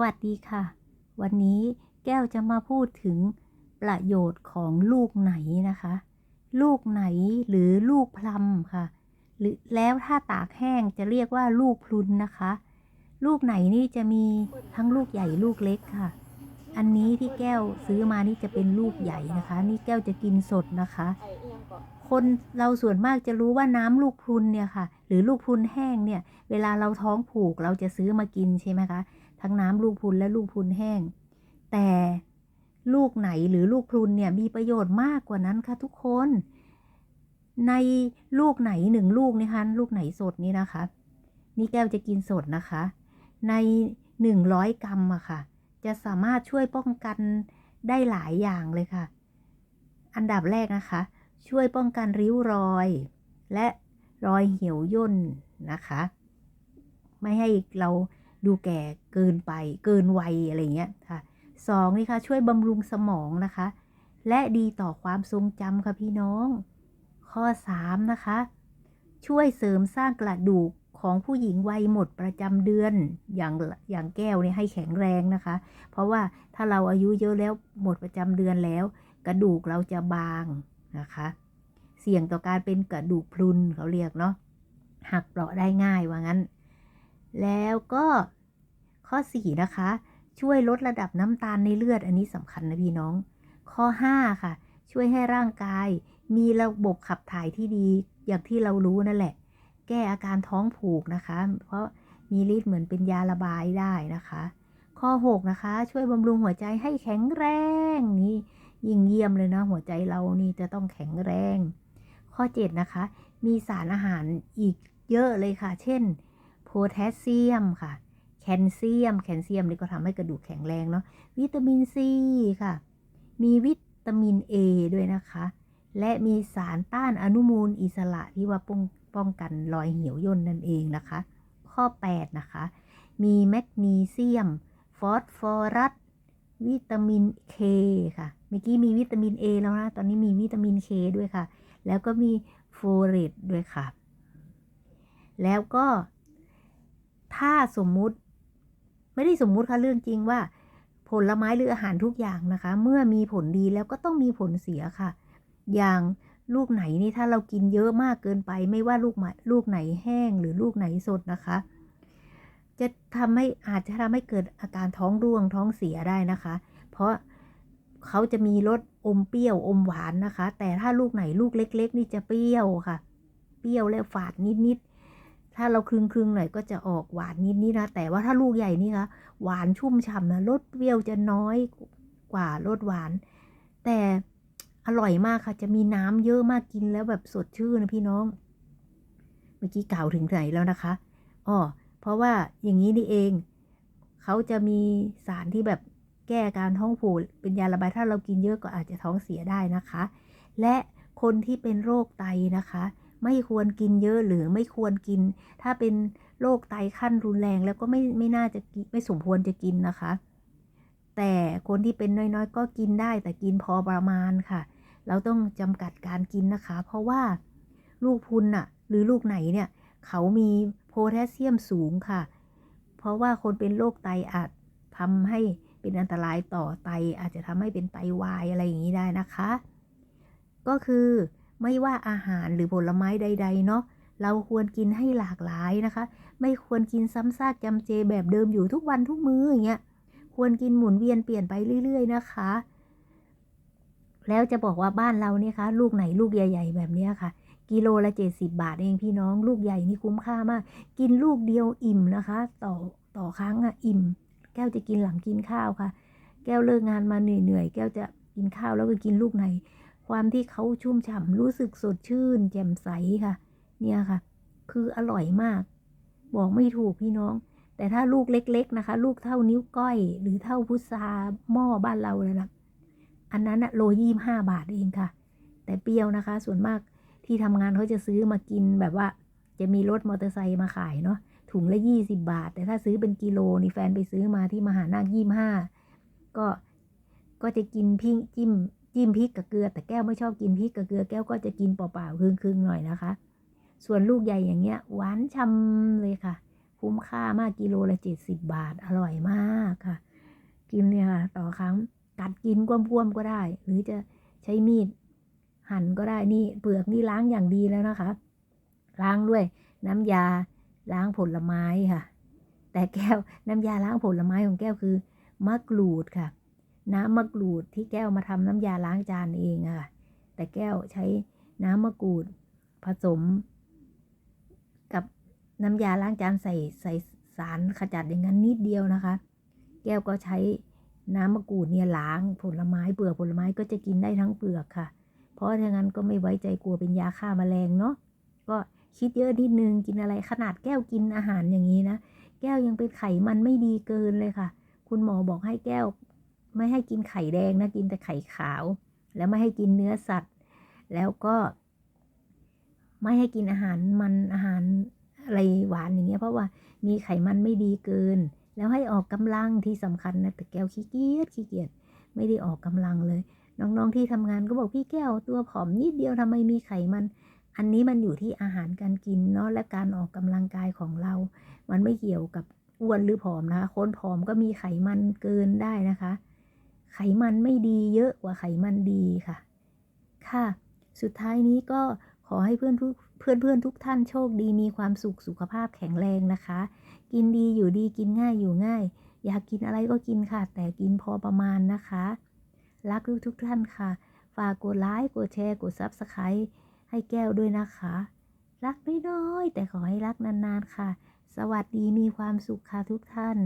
วัสดีค่ะ วันนี้แก้วจะมาพูดถึงประโยชน์ของลูกไหนนะคะ ลูกไหนหรือลูกพลัมค่ะ หรือแล้วถ้าตากแห้งจะเรียกว่าลูกพลุนนะคะ ลูกไหนนี่จะมีทั้งลูกใหญ่ลูกเล็กค่ะ อันนี้ที่แก้วซื้อมานี่จะเป็นลูกใหญ่นะคะ นี่แก้วจะกินสดนะคะ คนเราส่วนมากจะรู้ว่าน้ำลูกพรุนเนี่ยค่ะ หรือลูกพรุนแห้งเนี่ย เวลาเราท้องผูกเราจะซื้อมากินใช่ไหมคะ ทั้งน้ำลูกพรุนและลูกพรุนแห้ง แต่ลูกไหนหรือลูกพรุนเนี่ยมีประโยชน์มากกว่านั้นค่ะทุกคน ในลูกไหนหนึ่งลูกนะคะลูกไหนสดนี่นะคะ นี่แก้วจะกินสดนะคะ ในหนึ่งร้อยกรัมอะค่ะ จะสามารถช่วยป้องกันได้หลายอย่างเลยค่ะ อันดับแรกนะคะ ช่วยป้องกันริ้วรอย และรอยเหี่ยวย่นนะคะ ไม่ให้เรา ดูแก่เกินไป เกินวัยอะไรเงี้ยค่ะสองนี่ค่ะช่วยบำรุงสมองนะคะ และดีต่อความทรงจำค่ะพี่น้อง ข้อสามนะคะ ช่วยเสริมสร้างกระดูกของผู้หญิงวัยหมดประจำเดือนอย่างอย่างแก้วเนี่ยให้แข็งแรงนะคะ เพราะว่าถ้าเราอายุเยอะแล้วหมดประจำเดือนแล้ว กระดูกเราจะบางนะคะ เสี่ยงต่อการเป็นกระดูกพรุนเขาเรียกเนาะหักเปราะได้ง่ายว่างั้น แล้วก็ข้อ 4 นะคะ ช่วยลดระดับน้ำตาลในเลือด อันนี้สำคัญนะพี่น้อง ข้อ 5 ค่ะ ช่วยให้ร่างกาย มีระบบขับถ่ายที่ดี อย่างที่เรารู้นั่นแหละ แก้อาการท้องผูกนะคะ เพราะมีฤทธิ์เหมือนเป็นยาระบายได้นะคะ ข้อ 6 นะคะ ช่วยบำรุงหัวใจให้แข็งแรงนี่ยิ่งเยี่ยมเลยนะหัวใจเรานี่จะต้องแข็งแรง ข้อ 7 นะคะ มีสารอาหารอีกเยอะเลยค่ะ เช่น พแทสเซียมค่ะ แคลเซียม แคลเซียมนี่ก็ทำให้กระดูกแข็งแรงเนาะ วิตามินซีค่ะ มีวิตามิน A ด้วยนะคะ และมีสารต้านอนุมูลอิสระที่ว่าป้องป้องกันรอยเหี่ยวย่นนั่นเองนะคะ ข้อ 8 นะคะ มีแมกนีเซียม ฟอสฟอรัส วิตามิน K ค่ะ เมื่อกี้มีวิตามิน A แล้วนะ ตอนนี้มีวิตามิน K ด้วยค่ะ แล้วก็มีโฟเรตด้วยค่ะ แล้วก็ ถ้าสมมุติ ไม่ได้สมมุติค่ะเรื่องจริงว่า ผลไม้หรืออาหารทุกอย่างนะคะ เมื่อมีผลดีแล้วก็ต้องมีผลเสียค่ะ อย่างลูกไหนนี่ถ้าเรากินเยอะมากเกินไป ไม่ว่าลูกไหนลูกไหนแห้งหรือลูกไหนสดนะคะ จะทำให้อาจจะทำให้เกิดอาการท้องร่วงท้องเสียได้นะคะ เพราะเขาจะมีรสอมเปรี้ยวอมหวานนะคะ แต่ถ้าลูกไหนลูกเล็ก ๆ นี่จะเปรี้ยวค่ะ เปรี้ยวและฝาดนิดๆ ถ้าเราคลึงๆหน่อยก็จะออกหวานนิดๆนะ แต่ว่าถ้าลูกใหญ่นี่คะหวานชุ่มฉ่ำนะรสเปรี้ยวจะน้อยกว่ารสหวาน แต่อร่อยมากค่ะ จะมีน้ำเยอะมากกินแล้วแบบสดชื่นนะพี่น้อง เมื่อกี้กล่าวถึงไหนแล้วนะคะอ๋อเพราะว่าอย่างนี้นี่เอง เขาจะมีสารที่แบบแก้การท้องผูกเป็นยาระบายถ้าเรากินเยอะก็อาจจะท้องเสียได้นะคะ และคนที่เป็นโรคไตนะคะ ไม่ควรกินเยอะหรือไม่ควรกิน ถ้าเป็นโรคไตขั้นรุนแรงแล้วก็ไม่ไม่น่าจะไม่สมควรจะกินนะคะ แต่คนที่เป็นน้อยๆ ก็กินได้แต่กินพอประมาณค่ะ เราต้องจำกัดการกินนะคะ เพราะว่าลูกพุนน่ะหรือลูกไหนเนี่ยเขามีโพแทสเซียมสูงค่ะ เพราะว่าคนเป็นโรคไตอาจทำให้เป็นอันตรายต่อไตอาจจะทำให้เป็นไตวายอะไรอย่างนี้ได้นะคะ ก็คือ ไม่ว่าอาหารหรือผลไม้ใด ๆ เนาะเราควรกินให้หลากหลายนะคะ ไม่ควรกินซ้ำซากจำเจแบบเดิมอยู่ทุกวันทุกมื้ออย่างเงี้ยควรกินหมุนเวียนเปลี่ยนไปเรื่อย ๆ นะคะ แล้วจะบอกว่าบ้านเราเนี่ยคะลูกไหนลูกใหญ่ ๆ แบบเนี้ยค่ะ กิโลละเจ็ดสิบาทเองพี่น้องลูกใหญ่นี่คุ้มค่ามาก กินลูกเดียวอิ่มนะคะ ต่อต่อครั้งอะอิ่ม แก้วจะกินหลังกินข้าวค่ะ แก้วเลิกงานมาเหนื่อยๆแก้วจะกินข้าวแล้วก็กินลูกไหน ความที่เขาชุ่มฉ่ำรู้สึกสดชื่น แจ่มใสค่ะ เนี่ยค่ะ คืออร่อยมาก บอกไม่ถูกพี่น้อง แต่ถ้าลูกเล็ก ๆนะคะ ลูกเท่านิ้วก้อย หรือเท่าพุทราหม้อบ้านเราเลยนะอันนั้นอะโลยี่ห้าบาทเองค่ะ แต่เปรี้ยวนะคะ ส่วนมากที่ทำงานเขาจะซื้อมากินแบบว่า จะมีรถมอเตอร์ไซค์มาขายเนาะถุงละยี่สิบาท แต่ถ้าซื้อเป็นกิโลนี่แฟนไปซื้อมาที่มหานาคยี่ห้าก็ก็จะกินพริกจิ้ม จิ้มพริกกับเกลือ แต่แก้วไม่ชอบกินพริกกับเกลือ แก้วก็จะกินเปล่าๆครึ่งๆหน่อยนะคะ ส่วนลูกใหญ่อย่างเงี้ยหวานช่ำเลยค่ะ คุ้มค่ามากกิโลละเจ็ดสิบบาทอร่อยมากค่ะ กินเนี่ยค่ะต่อครั้งกัดกินกว้วมๆก็ได้ หรือจะใช้มีดหั่นก็ได้นี่เปลือกนี่ล้างอย่างดีแล้วนะคะ ล้างด้วยน้ำยาล้างผลไม้ค่ะ แต่แก้วน้ำยาล้างผลไม้ของแก้วคือมะกรูดค่ะ น้ำมะกรูดที่แก้วมาทำน้ำยาล้างจานเองอะค่ะแต่แก้วใช้น้ำมะกรูดผสม กับน้ำยาล้างจานใส่ใส่สารขจัดอย่างนั้นนิดเดียวนะคะ แก้วก็ใช้น้ำมะกรูดเนี่ยล้างผลไม้เปลือกผลไม้ก็จะกินได้ทั้งเปลือกค่ะ เพราะถ้างั้นก็ไม่ไว้ใจกลัวเป็นยาฆ่าแมลงเนาะก็คิดเยอะนิดนึงกินอะไรขนาดแก้วกินอาหารอย่างนี้นะ แก้วยังเป็นไขมันไม่ดีเกินเลยค่ะ คุณหมอบอกให้แก้ว ไม่ให้กินไข่แดงนะกินแต่ไข่ขาว แล้วไม่ให้กินเนื้อสัตว์ แล้วก็ ไม่ให้กินอาหารมันอาหารอะไรหวานอย่างเงี้ยเพราะว่ามีไขมันไม่ดีเกิน แล้วให้ออกกำลังที่สำคัญนะแต่แก้วขี้เกียจขี้เกียจไม่ได้ออกกำลังเลย น้องๆที่ทำงานก็บอกพี่แก้วตัวผอมนิดเดียวทำไมมีไขมัน อันนี้มันอยู่ที่อาหารการกินเนาะและการออกกำลังกายของเรา มันไม่เกี่ยวกับอ้วนหรือผอมนะคะคนผอมก็มีไขมันเกินได้นะคะ ไขมันไม่ดีเยอะกว่าไขมันดีค่ะ ค่ะ สุดท้ายนี้ก็ขอให้เพื่อนทุกเพื่อนเพื่อนทุกท่านโชคดีมีความสุขสุขภาพแข็งแรงนะคะ กินดีอยู่ดีกินง่ายอยู่ง่าย อยากกินอะไรก็กินค่ะ แต่กินพอประมาณนะคะ รักทุกทุกท่านค่ะ ฝากกดไลค์กดแชร์กด Subscribe ให้แก้วด้วยนะคะ รักน้อยๆแต่ขอให้รักนานๆค่ะ สวัสดีมีความสุขค่ะทุกท่าน